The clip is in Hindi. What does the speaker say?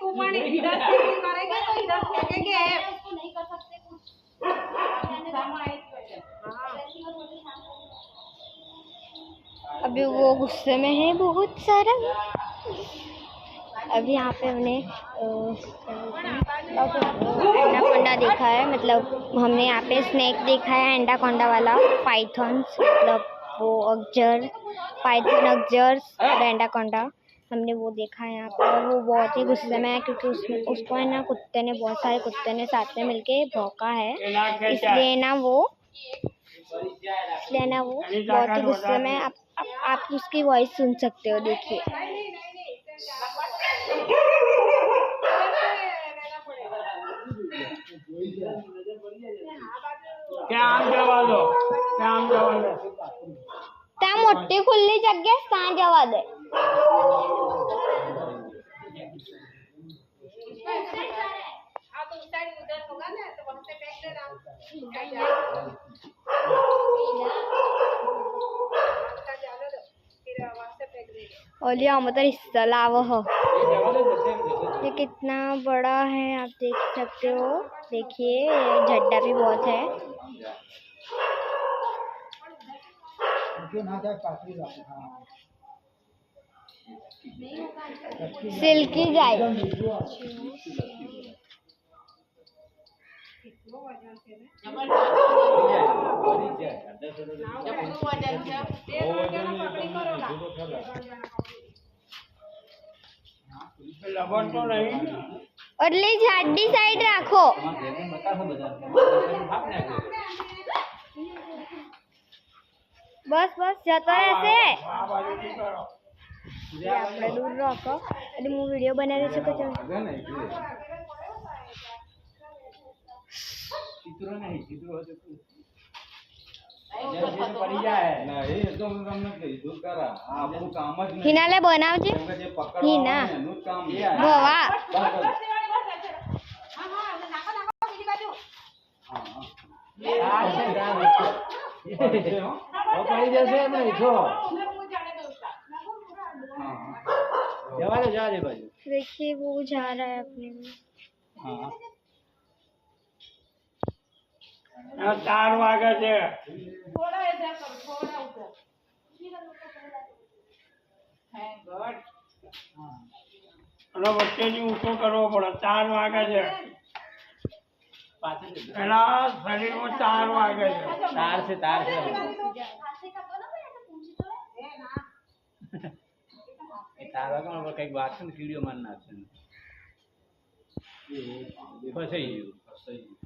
तू पण इधर से भी करेंगे तो इधर फेंकेंगे उसको नहीं कर सकते कुछ। अभी वो गुस्से में है बहुत सारा। अभी यहाँ पे हमने एंडाकोंडा देखा है मतलब हमने यहाँ पे स्नेक देखा है एंडाकोंडा वाला पाइथॉन्स मतलब वो अगजर पाइथन अगजर और एंडाकोंडा। हमने वो देखा है यहाँ पर और वो बहुत ही गुस्से में है क्योंकि उसमें उसको है ना कुत्ते ने बहुत सारे कुत्ते ने साथ में मिलके भौंका है। इसलिए ना वो इसलिए ना वो बहुत ही गुस्से में आप, आप, उसकी वॉइस सुन सकते हो देखिए। त्या मोटे खुले जगह कहाँ जवाब है हिस्सा लाव हो। ये कितना बड़ा है, आप देख सकते हो। देखिए, ये झड्डा भी बहुत है। जाए લગન તો નહીં ઓલી જાડી સાઈડ રાખો બસ બસ જતો રહેશે આ બાજુથી કરો એ આપણે દૂર રાખો એટલે હું વીડિયો બનાવી શકું છું હિનાલે બનાવજે હિના ભવા પડી જશે નહીં છો જવા દે જવા દે બાજુ देखिए वो जा रहा है अपने में હા આ ચાર વાગે છે थोड़ा इधर करो थोड़ा उधर थैंक गॉड અને વચ્ચેથી ઊંચો કરવો પડે ચાર વાગે છે પેલા શરીરમાં ચાર વાગે છે તાર છે તાર છે તારા કોણ કંઈક વાત છે ને કીડીઓ માર નાખશે ફસાઈ ગયું ફસાઈ ગયું.